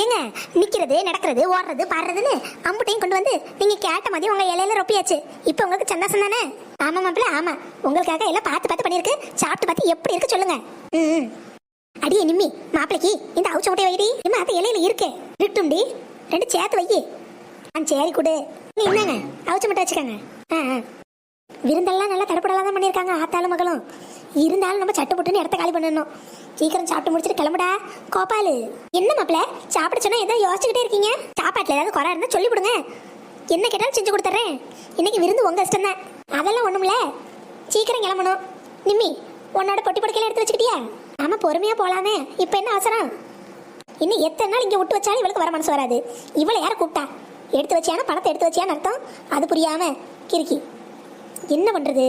ஏங்க நிக்கிறது நடக்கிறது ஓடுறது பாடுறதுன்னு அம்புட்டையும் கொண்டு வந்து நீங்க கேட்ட மாதிரி உங்க இலையில ரொப்பியாச்சு. இப்போ உங்களுக்கு சந்தோஷம் தானே? ஆமா மாப்பிள்ள ஆமா. உங்களுக்காக எல்லாம் பார்த்து பார்த்து பண்ணியிருக்கு. சாப்பிட்டு பார்த்து எப்படி இருக்கு சொல்லுங்க. ம் அடியே நிம்மி மாப்பிளைக்கு இந்த அவுச்ச முட்டை வைடி. இம்மா அது இலையில இருக்கே. இருக்கட்டும்டி ரெண்டு சேர்த்து வை ஆ சரி கொடு. நீ என்னங்க அவுச்ச முட்டை வச்சுக்கோங்க. ஆ ஆ. விருந்தெல்லாம் நல்லா தடப்படலாம் தான் பண்ணியிருக்காங்க ஆத்தாலும் மகளும். இருந்தாலும் நம்ம சட்டு புட்டுன்னு இடத்த காலி பண்ணணும் சீக்கிரம் சாப்பிட்டு முடிச்சிட்டு கிளம்புடா. கோபாலு. என்ன மாப்பிள? சாப்பிட சொன்னா ஏதோ யோசிச்சுக்கிட்டே இருக்கீங்க? சாப்பாட்டுல ஏதாவது குறை இருந்தா சொல்லிவிடுங்க என்ன கேட்டாலும் செஞ்சு கொடுத்துட்றேன். இன்னைக்கு விருந்து உங்க இஷ்டம் தான். அதெல்லாம் ஒண்ணுமில்ல. சீக்கிரம் கிளம்பணும். நிம்மி உன்னோட பொட்டி படுக்கையில எடுத்து வச்சுக்கிட்டியா? ஆமா பொறுமையா போலாமே. இப்போ என்ன அவசரம்? இன்னும் எத்தனை நாள் இங்கே விட்டு வச்சாலும் இவளுக்கு வர மனசு வராது. இவளை யாரை கூப்பிட்டா? எடுத்து வச்சியானா பணத்தை எடுத்து வச்சியான்னு அர்த்தம்? அது புரியாம கிறுக்கி. என்ன பண்றது?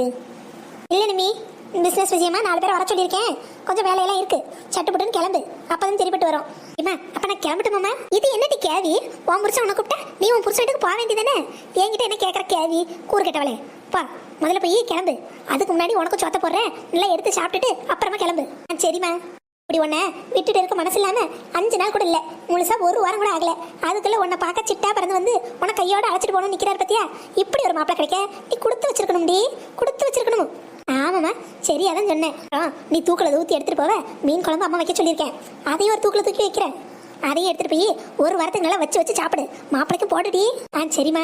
இல்லை நிம்மி பிஸ்னஸ் விஷயமா நாலு பேர் வர சொல்லியிருக்கேன். கொஞ்சம் வேலையெல்லாம் இருக்கு. சட்டுப்பட்டுன்னு கிளம்பு. அப்பதான் திருப்பிட்டு வரும். இம்மா அப்ப நான் கிளம்பட்டுமாம்மா? இது என்னடி கேவி உன் புருஷன் உன கூப்பிட்டா? நீ உன் புருஷன் வீட்டுக்கு போக வேண்டியதானே என்கிட்ட என்ன கேட்குற கேவி கூறு கெட்டவளே. பா முதல்ல போய் கிளம்பு. அதுக்கு முன்னாடி உனக்கு சொத்த போடுறேன். நல்லா எடுத்து சாப்பிட்டுட்டு அப்புறமா கிளம்பு. ஆ, சரிம்மா. இப்படி உன்னை விட்டுட்டு இருக்க மனசு இல்லாம அஞ்சு நாள் கூட இல்லை. முழுசா ஒரு வாரம் கூட ஆகல. அதுக்குள்ள உன்னை பார்க்க சிட்டா பறந்து வந்து உன கையோட அழைச்சிட்டு போகணும் நிக்கிறாரு பத்தியா? இப்படி ஒரு மாப்பிளை கிடைக்க நீ கொடுத்து வச்சிருக்கணும்டி. கொடுத்து ஆமாம்மா சரி அதான் சொன்னேன். ஆ நீ தூக்கில் ஊற்றி எடுத்துட்டு போவ? மீன் குழம்பு அம்மா வைக்க சொல்லியிருக்கேன். அதையும் ஒரு தூக்கில் தூக்கி வைக்கிறேன். அதையும் எடுத்துட்டு போய் ஒரு வாரத்துக்கு நல்லா வச்சு வச்சு சாப்பிடு. மாப்பிளைக்கும் போட்டுடி. ஆ சரிம்மா.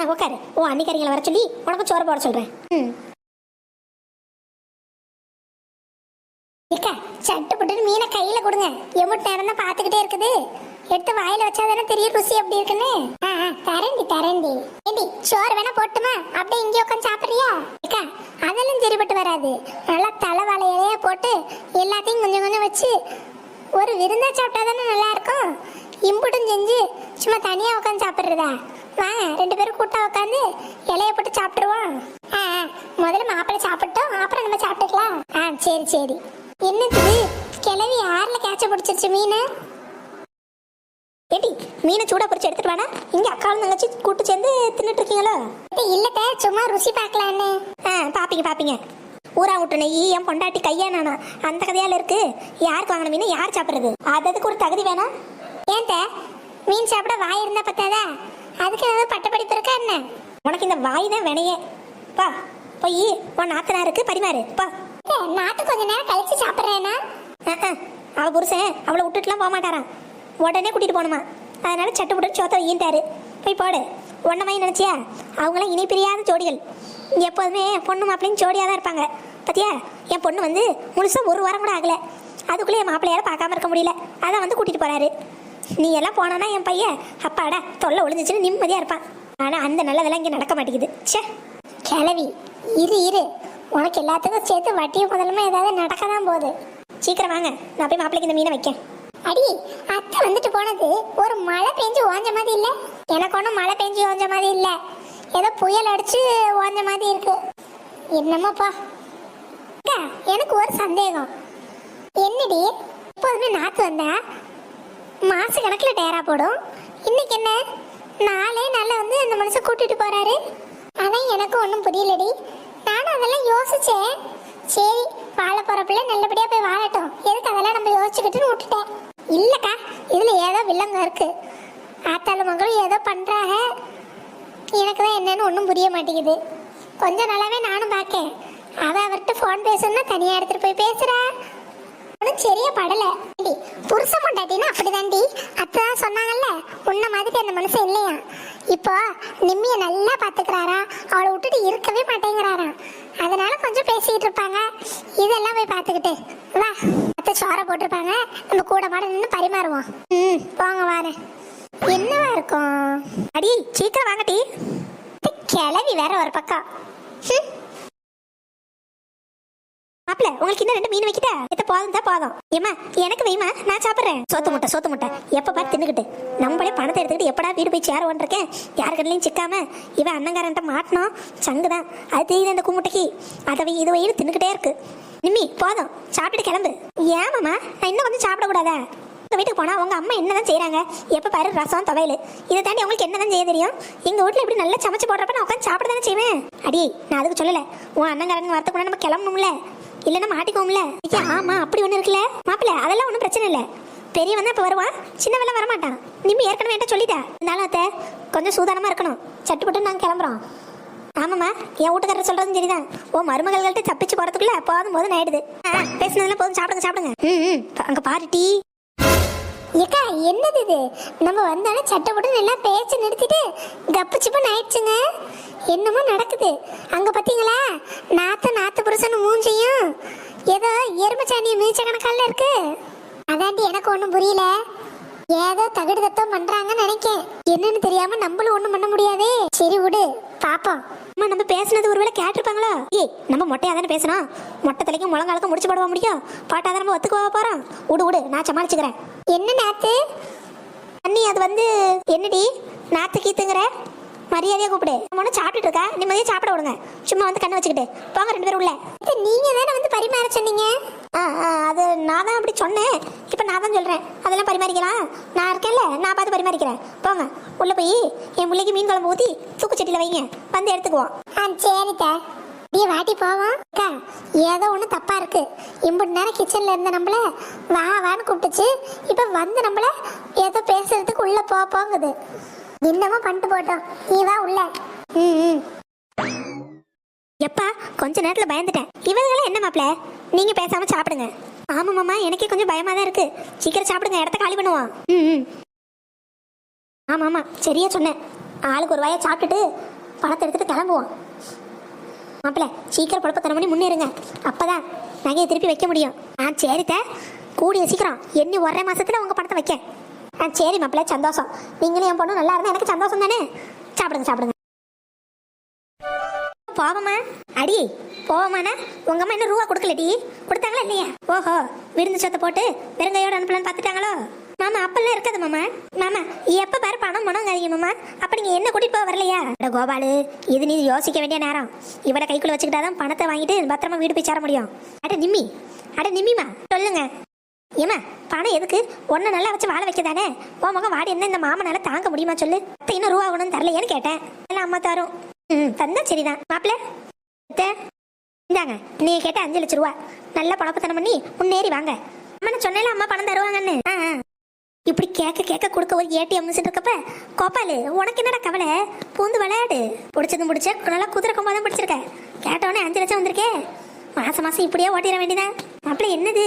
ஆ உட்காரு ஓ அன்னிக்காரிங்களை வர சொல்லி உனக்கும் சோறு போட சொல்கிறேன் ம். ஏக்கா சட்டு புட்டுன்னு மீனை கையில கொடுங்க. எவ்வளவு நேரம் தான் பாத்துக்கிட்டே இருக்குது. எடுத்து வாயில வச்சா தானே தெரியும் ருசி எப்படி இருக்குன்னு. ஆ, ஆ, ஏண்டி சோறு வேணா போட்டுமா? அப்படியே இங்கே உட்காந்து சாப்பிட்றியா? அக்கா அதெல்லாம் சரிப்பட்டு வராது. நல்லா தலைவாழை இலையா போட்டு எல்லாத்தையும் கொஞ்சம் கொஞ்சம் வச்சு ஒரு விருந்தா சாப்பிட்டா தானே நல்லா இருக்கும் இம்புட்டும் செஞ்சு சும்மா தனியா உட்காந்து சாப்பிட்றதா? வாங்க ரெண்டு பேரும் கூட்டா உட்காந்து இலைய போட்டு சாப்பிட்டுருவோம். ஆ ஆ, முதல்ல மாப்பிள்ளை சாப்பிட்டோம். அப்புறம் நம்ம சாப்பிட்டுக்கலாம். ஆ சரி சரி. பிடிச்சிருச்சு மீன். ஏடி மீனை சூடா பொரிச்சு எடுத்துட்டு வேணா இங்க அக்காவும் தங்கச்சி கூட்டு சேர்ந்து தின்னுட்டு இருக்கீங்களோ? இல்லத்த சும்மா ருசி பார்க்கலான்னு. ஆ பாப்பீங்க பாப்பீங்க. ஊரா விட்டு நெய் என் பொண்டாட்டி கையா நானா? அந்த கதையால இருக்கு. யாருக்கு வாங்கின மீன்? யார் சாப்பிடுறது? அது அதுக்கு ஒரு தகுதி வேணாம். ஏன்ட்ட மீன் சாப்பிட வாய் இருந்தா பத்தாதா? அதுக்கு ஏதாவது பட்ட படிப்பு இருக்கா என்ன? உனக்கு இந்த வாய் தான் வினையே பா போய் உன் நாத்தனாருக்கு பரிமாறு. பா. நாத்து கொஞ்ச நேரம் கழிச்சு சாப்பிட்றேனா? அவள் புருஷன் அவளை விட்டுட்டுலாம் போக மாட்டாரான் உடனே கூட்டிகிட்டு போகணுமா? அதனால சட்டு புட்டு சோத்த ஈன்ட்டாரு போய் போடு. உன்ன மாதிரி நினச்சியா? அவங்களாம் இனி பிரியாத ஜோடிகள். எப்போதுமே பொண்ணு மாப்பிள்ளையும் ஜோடியாக தான் இருப்பாங்க. பாத்தியா? என் பொண்ணு வந்து முழுசாக ஒரு வாரம் கூட ஆகலை. அதுக்குள்ளே என் மாப்பிள்ளையார பார்க்காம இருக்க முடியல. அதான் வந்து கூட்டிகிட்டு போகிறாரு நீ எல்லாம் போனானா என் பையன் அப்பாடா தொல்லை ஒளிஞ்சிச்சுன்னு நிம்மதியாக இருப்பான். ஆனால் அந்த நல்லதெல்லாம் இங்கே நடக்க மாட்டேங்குது. ச்சே! கிளவி இரு இரு. உனக்கு எல்லாத்துக்கும் சேர்த்து வட்டியும் முதலுமே ஏதாவது நடக்க தான் போகுது. சீக்கிரம் வாங்க. நான் போய் மாப்பிளைக்கு இந்த மீனை வைக்கேன். அடி அத்தை வந்துட்டு போனது ஒரு மழை பெஞ்சு ஓஞ்ச மாதிரி இல்ல? எனக்கு ஒன்றும் மழை பெஞ்சு ஓஞ்ச மாதிரி இல்ல. ஏதோ புயல் அடிச்சு ஓஞ்ச மாதிரி இருக்கு. என்னமோப்பா எனக்கு ஒரு சந்தேகம். என்னடி எப்போதுமே நாத்து வந்தா மாச கணக்கில் டேரா போடும்? இன்னைக்கு என்ன? நாளே நல்லா வந்து அந்த மனுஷன் கூட்டிட்டு போறாரு. அதான் எனக்கு ஒன்றும் புரியலடி. நானும் அதெல்லாம் யோசிச்சேன். சரி வாழ போற பிள்ளை நல்லபடியா போய் வாழட்டும். எதுக்கு அதெல்லாம் நம்ம யோசிச்சுக்கிட்டுன்னு விட்டுட்டேன். இல்லக்கா இதுல ஏதோ வில்லங்க இருக்கு. ஆத்தாளு மகளும் ஏதோ பண்றாங்க. எனக்கு தான் என்னன்னு ஒன்றும் புரிய மாட்டேங்குது. கொஞ்ச நாளாவே நானும் பார்க்கேன். அவ அவர்கிட்ட ஃபோன் பேசணும்னா தனியா எடுத்துட்டு போய் பேசுறேன் சரியா படல. புருஷ புருஷன் அப்படிதாண்டி. அப்படிதான்டி அத்தான் சொன்னாங்கல்ல உன்ன மாதிரி அந்த மனுஷன் இல்லையா? இப்போ நிம்மிய நல்லா பாத்துக்கிறாரா அவளை விட்டுட்டு இருக்கவே மாட்டேங்கிறாரா? அதனால கொஞ்சம் பேசிக்கிட்டு இருப்பாங்க. இதெல்லாம் போய் பார்த்துக்கிட்டு. வா அத்தை சோற போட்டிருப்பாங்க. நம்ம கூட மாட நின்று பரிமாறுவோம். ம் போங்க வாரேன். என்னவா இருக்கும்? அடி சீக்கிரம் வாங்கட்டி கிளவி வேற ஒரு பக்கம். ஹம். மாப்பிள உங்களுக்கு இன்னும் ரெண்டு மீன் வைக்கிட்டா? இத்த போதும் தான் போதும். ஏமா எனக்கு வைமா நான் சாப்பிடுறேன். சோத்து முட்டை சோத்து முட்டை. எப்ப பார்த்து தின்னுக்கிட்டு. நம்மளே பணத்தை எடுத்துக்கிட்டு எப்படா வீடு போய் சேர இருக்கேன் யாரு கண்ணிலையும் சிக்காம இவன் அண்ணங்காரன்ட்ட மாட்டினோம். சங்குதான் அது தெரியுது அந்த கும்முட்டைக்கு அதை இது வயிறு தின்னுக்கிட்டே இருக்கு. நிம்மி போதும். சாப்பிட்டுட்டு கிளம்பு. ஏமாமா நான் இன்னும் கொஞ்சம் சாப்பிடக்கூடாதா? உங்க வீட்டுக்கு போனா உங்க அம்மா என்னதான் செய்யறாங்க எப்ப பாரு ரசம் துவையல். இதை தாண்டி உங்களுக்கு என்னதான் செய்ய தெரியும்? எங்க வீட்ல இப்படி நல்லா சமைச்சு போடுறப்ப நான் உட்காந்து சாப்பிட தானே செய்வேன்? அடி நான் அதுக்கு சொல்லல. உன் அண்ணங்காரங்க வரத்துக்குள்ள நம்ம கிளம்பணும்ல. இல்லைன்னா மாட்டிக்குவோம்ல. ஐயா, ஆமா அப்படி ஒண்ணு இருக்குல்ல. மாப்பிள்ள அதெல்லாம் ஒன்றும் பிரச்சனை இல்லை. பெரியவன் தான் இப்போ வருவான். சின்னவெல்லாம் வரமாட்டான். நிம்மி ஏற்கனவே என்கிட்ட சொல்லிட்டா. இருந்தாலும் அத்தை கொஞ்சம் சூதானமாக இருக்கணும். சட்டுப்பட்டு நாங்கள் கிளம்புறோம். ஆமாம்மா என் வீட்டுக்காரர் சொல்கிறதும் சரிதான். ஓ மருமகள்கிட்ட தப்பிச்சு போகிறதுக்குள்ளே போதும் போதும் ஆயிடுது. ஆ, போதும். சாப்பிடுங்க சாப்பிடுங்க. ம் அங்கே பாரு டீ. ஏக்கா என்னது இது? நம்ம வந்தாலே சட்டை போட்டு நல்லா பேச்சு நிறுத்திட்டு கப்பு சிப்புன்னு ஆயிடுச்சுங்க. என்னமோ நடக்குது. அங்க பாத்தீங்களா? நாத்த நாத்து புருஷன் மூஞ்சியும் ஏதோ எருமச்சாணியை மீச்ச கணக்கால இருக்கு. அதாண்டி எனக்கு ஒன்றும் புரியல. ஏதோ தகுடு தத்தம் பண்றாங்கன்னு நினைக்கேன். என்னன்னு தெரியாம நம்மளும் ஒண்ணும் பண்ண முடியாதே. சரி விடு. பாப்போம். அம்மா நம்ம பேசுனது ஒருவேளை கேட்டிருப்பாங்களோ? ஏய் நம்ம மொட்டையா தானே பேசணும் மொட்டை தலைக்கும் முழங்காலுக்கும் முடிச்சு போடவா முடியும்? பாட்டா தான் நம்ம ஒத்துக்குவா போறோம்? விடு விடு. நான் சமாளிச்சுக்கிறேன். என்ன நாத்து? அண்ணி அது வந்து என்னடி? நாத்து கீத்துங்கிற? மரியாதையா கூப்பிடு. நம்ம ஒன்றும் சாப்பிட்டுட்டு இருக்கா? நிம்மதியாக சாப்பிட விடுங்க. சும்மா வந்து கண்ணு வச்சுக்கிட்டு. போங்க ரெண்டு பேரும் உள்ள. நீங்க தானே வந்து பரிமாற சொன்னீங்க? ஆ, அது நான் தான் அப்படி சொன்னேன். இப்போ நான் தான் சொல்கிறேன் அதெல்லாம் பரிமாறிக்கலாம் நான் இருக்கேன்ல நான் பார்த்து பரிமாறிக்கிறேன். போங்க உள்ளே போய் என் பிள்ளைக்கு மீன் குழம்பு ஊற்றி தூக்குச்சட்டியில் வைங்க. வந்து எடுத்துக்குவோம். ஆ சரித்தா அப்படியே வாட்டி போவோம். அக்கா ஏதோ ஒன்று தப்பா இருக்கு. இம்புட்டு நேரம் கிச்சன்ல இருந்த நம்மள வா வான்னு கூப்பிட்டுச்சு. இப்போ வந்து நம்மள ஏதோ பேசுறதுக்கு உள்ள போ போங்குது. என்னமோ பண்ணிட்டு போட்டோம். நீ வா உள்ள. ம் ம். எப்பா கொஞ்ச நேரத்துல பயந்துட்டேன். இவங்களாம் என்ன மாப்ள நீங்க பேசாம சாப்பிடுங்க. ஆமா மாமா எனக்கே கொஞ்சம் பயமா தான் இருக்கு. சீக்கிரம் சாப்பிடுங்க இடத்த காலி பண்ணுவோம். ம் ம். ஆமா ஆமா சரியா சொன்னேன். ஆளுக்கு ஒரு வாயை சாப்பிட்டுட்டு பணத்தை எடுத்துட்டு கிளம்புவோம். மாப்பிள்ள சீக்கிரம் குழப்பத்தன பண்ணி முன்னேறுங்க. அப்பதான் நகையை திருப்பி வைக்க முடியும். ஆ சரித்த. கூடிய சீக்கிரம். எண்ணி ஒரே மாசத்துல உங்க பணத்தை வைக்க ஆ சரி மாப்பிள்ள சந்தோஷம். நீங்களும் என் பொண்ணு நல்லா இருந்தா எனக்கு சந்தோஷம் தானே சாப்பிடுங்க சாப்பிடுங்க. போவமா? அடி. போவமாண்ணா உங்க அம்மா என்ன ரூபா கொடுக்கலடி. கொடுத்தாங்களா இல்லையா? ஓஹோ விருந்து சொத்தை போட்டு பெருங்கையோட அனுப்பலான்னு பார்த்துட்டாங்களோ? மாமா அப்பெல்லாம் இருக்காது மாமா. மாமா எப்ப பாரு பணம் பணம் கழிங்க மாமா. அப்ப நீங்க என்ன கூட்டிட்டு போக வரலையா? அட கோபாலு இது நீ யோசிக்க வேண்டிய நேரம். இவளை கைக்குள்ள வச்சுக்கிட்டாதான் பணத்தை வாங்கிட்டு பத்திரமா வீடு போய் சேர முடியும். அட நிம்மி அட நிம்மிமா சொல்லுங்க. ஏமா பணம் எதுக்கு? ஒன்றை நல்லா வச்சு வாழ வைக்கதானே? உன் முகம் வாடி என்ன இந்த மாமனால தாங்க முடியுமா சொல்லு? இன்னும் ரூபா ஒன்றும் தரலையேன்னு கேட்டேன். எல்லாம் அம்மா தரும். ம் தந்தா சரிதான். மாப்பிள்ள இந்தாங்க நீங்க கேட்ட அஞ்சு லட்ச ரூபா. நல்ல பணப்பத்தனம் பண்ணி முன்னேறி வாங்க. அம்மா நான் அம்மா பணம் தருவாங்கன்னு. இப்படி கேட்க கேட்க கொடுக்க ஒரு ஏடிஎம் இருக்கப்ப கோபாலு உனக்கு என்னடா கவலை? பூந்து விளையாடு. பிடிச்சதும் பிடிச்ச நல்லா குதிரை கொம்பா தான் பிடிச்சிருக்க. கேட்டவொடனே அஞ்சு லட்சம் வந்திருக்கே. மாசம் மாசம் இப்படியே ஓட்டிட வேண்டியதான் அப்படி என்னது?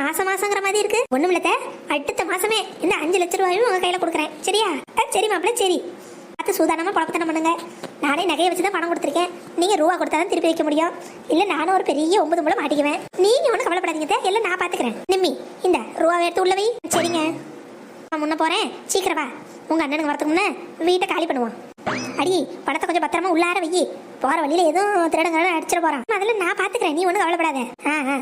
மாசம் மாசங்கிற மாதிரி இருக்கு. ஒண்ணும் இல்லத்த அடுத்த மாசமே இந்த அஞ்சு லட்ச ரூபாயும் உங்க கையில கொடுக்குறேன். சரியா? சரி மாப்பிள்ள சரி. பார்த்து சூதானமாக குழப்பத்தனம் பண்ணுங்க. நானே நகையை வச்சு தான் பணம் கொடுத்துருக்கேன். நீங்கள் ரூபா கொடுத்தா தான் திருப்பி வைக்க முடியும். இல்லை நானும் ஒரு பெரிய ஒன்பது மூலம் மாட்டிக்குவேன். நீங்கள் ஒன்றும் கவலைப்படாதீங்க அத்தை. எல்லாம் நான் பார்த்துக்கிறேன் நிம்மி இந்த ரூபாவை எடுத்து உள்ளவை சரிங்க. நான் முன்ன போகிறேன் சீக்கிரம் வா. உங்கள் அண்ணனுக்கு வரத்துக்கு முன்னே வீட்டை காலி பண்ணுவான் அடி பணத்தை கொஞ்சம் பத்திரமா உள்ளார வை. போற வழியில் எதுவும் திருடங்க அடிச்சிட போகிறான் அதில் நான் பார்த்துக்கிறேன் நீ ஒன்றும் கவலைப்படாத. ஆ ஆ.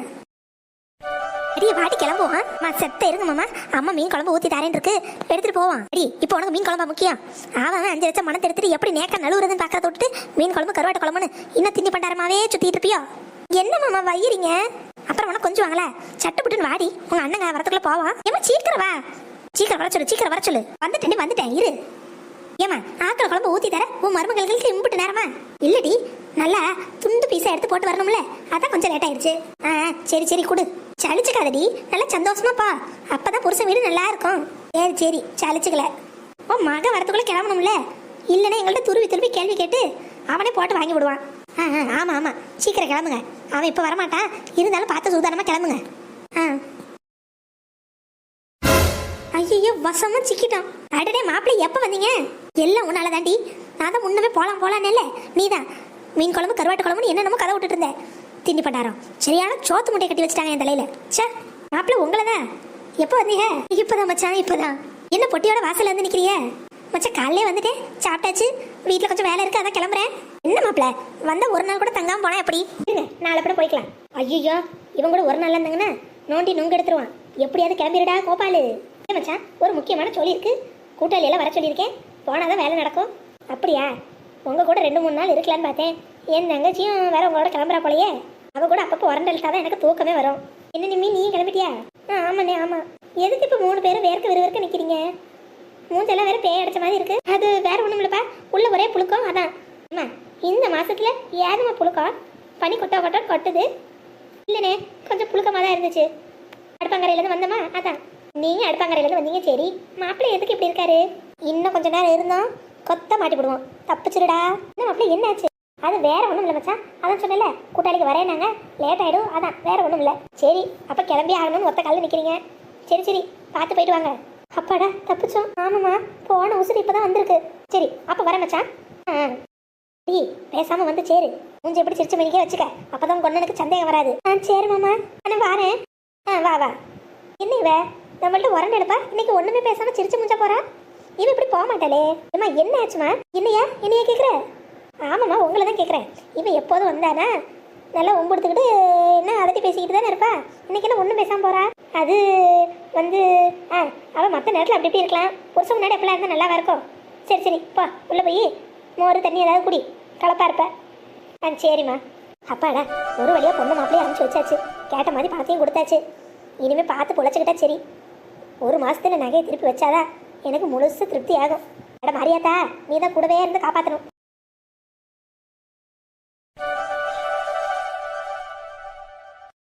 அடியே பாட்டி கிளம்புவோம் மா செத்த இருங்க மாமா. அம்மா மீன் குழம்பு ஊத்தி தரேன் இருக்கு. எடுத்துட்டு போவான் அடி இப்போ உனக்கு மீன் குழம்பா முக்கியம்? அவன் அஞ்சு லட்சம் மனத்தை எடுத்துட்டு எப்படி நேக்க நழுவுறதுன்னு பார்க்கறத விட்டுட்டு மீன் குழம்பு கருவாட்டு குழம்புன்னு இன்னும் திண்டி பண்டாரமாவே சுத்திட்டு இருப்பியோ? என்ன மாமா வயிறீங்க? அப்புறம் உனக்கு கொஞ்சம் வாங்கல. சட்டுப்புட்டுன்னு வாடி. உங்க அண்ணங்க வரத்துக்குள்ள போவான் ஏமா சீக்கிரம் வா. சீக்கிரம் வர சொல்லு சீக்கிரம் வர சொல்லு. வந்துட்டேன் வந்துட்டேன் இரு. ஏமா ஆக்கல குழம்பு ஊத்தி தர. உன் மருமகளுக்கு இம்புட்டு நேரமா? இல்லடி நல்லா துண்டு பீஸா எடுத்து போட்டு வரணும்ல. அதான் கொஞ்சம் லேட் ஆயிடுச்சு. ஆ, சரி சரி கொடு. சளிச்சுக்காதடி நல்லா சந்தோஷமா பா. அப்பதான் புருஷன் வீடு நல்லா இருக்கும். சரி சரி. சளிச்சுக்கல ஓ மக வரத்துக்குள்ள கிளம்பணும்ல? இல்லைன்னா எங்கள்கிட்ட துருவி துருவி கேள்வி கேட்டு அவனே போட்டு வாங்கி விடுவான். ஆ ஆ ஆமா ஆமா. சீக்கிரம் கிளம்புங்க. அவன் இப்போ வரமாட்டான். இருந்தாலும் பார்த்து சூதானமா கிளம்புங்க. ஆ. ஐயோ வசமா சிக்கிட்டோம் அடடே மாப்பிள்ளை எப்போ வந்தீங்க? எல்லாம் உன்னால தாண்டி நான் தான் முன்னமே போலாம் போலான்னு நீதான். மீன் குழம்பு கருவாட்டு குழம்புன்னு என்னென்னமோ கதை விட்டுட்டு இருந்தேன். திண்டி பண்டாரம். சரியான சோத்து முட்டை கட்டி வச்சிட்டாங்க என் தலையில. ச்சே மாப்பிள உங்களை தான் எப்போ வந்தீங்க? இப்போதான் மச்சான் இப்போதான். என்ன பொட்டியோட வாசல்ல வந்து நிக்கிறிய? மச்சான் காலையிலே வந்துட்டேன். சாப்பிட்டாச்சு. வீட்டில் கொஞ்சம் வேலை இருக்கு அதான் கிளம்புறேன். என்ன மாப்பிள்ள? வந்தால் ஒரு நாள் கூட தங்காம போனா எப்படி? நாளை கூட போய்க்கலாம். ஐயோ இவன் கூட ஒரு நாள் இருந்தாங்கன்னா நோண்டி நுங்கு எடுத்துருவான். எப்படியாவது கிளம்பிடுடா கோபாலு. ஏன் மச்சான் ஒரு முக்கியமான சொல்லி இருக்கு. கூட்டாளி எல்லாம் வர சொல்லியிருக்கேன். போனாதான் வேலை நடக்கும். அப்படியா? உங்க கூட ரெண்டு மூணு நாள் இருக்கலான்னு பார்த்தேன். என் தங்கச்சியும் வேற உங்களோட கிளம்புறா போலயே. அவ கூட அப்பப்போ உரண்டல்ட்டா தான் எனக்கு தூக்கமே வரும். என்ன நிம்மி நீ கிளம்பிட்டியா? ஆ ஆமாண்ணே ஆமா. எதுக்கு இப்போ மூணு பேரும் வேர்க்க விறுவிறுக்க நிற்கிறீங்க மூஞ்செல்லாம் வேற பேய் அடைச்ச மாதிரி இருக்கு. அது வேற ஒண்ணும் இல்லைப்பா. உள்ள ஒரே புழுக்கம் அதான். அம்மா இந்த மாசத்துல ஏதுமா புழுக்கம்? பனி கொட்டா கொட்ட கொட்டுது. இல்லைண்ணே கொஞ்சம் புழுக்கமாக தான் இருந்துச்சு அடுப்பாங்கரையிலேருந்து வந்தோமா அதான். நீங்கள் அடுப்பாங்கரையிலேருந்து வந்தீங்க சரி. மாப்பிள்ளை எதுக்கு இப்படி இருக்காரு? இன்னும் கொஞ்ச நேரம் இருந்தோம் கொத்த மாட்டி விடுவோம் தப்பிச்சிருடா இந்த மாப்பிள்ளை என்னாச்சு? அது வேற ஒன்றும் இல்லை மச்சான். அதான் சொன்னல கூட்டாளிக்கு வரேனாங்க லேட் ஆகிடும் அதான் வேற ஒன்றும் இல்லை. சரி அப்போ கிளம்பி ஆகணும்னு ஒத்த காலில் நிற்கிறீங்க சரி சரி பார்த்து போயிட்டு வாங்க. அப்பாடா தப்பிச்சோம். ஆமாம்மா போன உசுறு இப்போ தான் வந்திருக்கு. சரி அப்போ வரேன் மச்சான். ஆ. டீ பேசாமல் வந்து சேரு. மூஞ்சி எப்படி சிரிச்ச மணிக்கே வச்சுக்க. அப்பதான் கொண்டனுக்கு சந்தேகம் வராது. ஆ சரி மாமா. நான் வாரேன். ஆ வா வா. என்ன இவ? நம்மள்ட்ட உரண்டு எடுப்பா? இன்னைக்கு ஒன்றுமே பேசாமல் சிரிச்சு முடிஞ்ச போகிறா இவன் இப்படி போக மாட்டாளே. ஏமா என்ன ஆச்சுமா என்னையா? என்னையா கேட்குற ஆமாம்மா உங்களை தான் கேட்குறேன் இப்போ எப்போதும் வந்தானா? நல்லா ஒம்பெடுத்துக்கிட்டு என்ன அதட்டி பேசிக்கிட்டு தானே இருப்பா? இன்னைக்கு என்ன ஒன்றும் பேசாமல் போறா? அது வந்து ஆ அவள் மற்ற நேரத்தில் அப்படி இப்படி இருக்கலாம். புருஷன் முன்னாடி எப்படிலாம் இருந்தால் நல்லா இருக்கும்? சரி சரி போ உள்ளே போய் மோர் தண்ணி ஏதாவது குடி. கலப்பா இருப்ப. ஆ சரிம்மா. அப்பாடா ஒரு வழியாக பொண்ணு மாப்பிள்ளையே அனுப்பிச்சி வச்சாச்சு. கேட்ட மாதிரி பணத்தையும் கொடுத்தாச்சு. இனிமேல் பார்த்து பொழைச்சிக்கிட்டா சரி. ஒரு மாதத்தில் நகையை திருப்பி வச்சாதான் எனக்கு முழுசு திருப்தி ஆகும். அட மாரியாத்தா நீ தான் கூடவே இருந்து காப்பாற்றணும்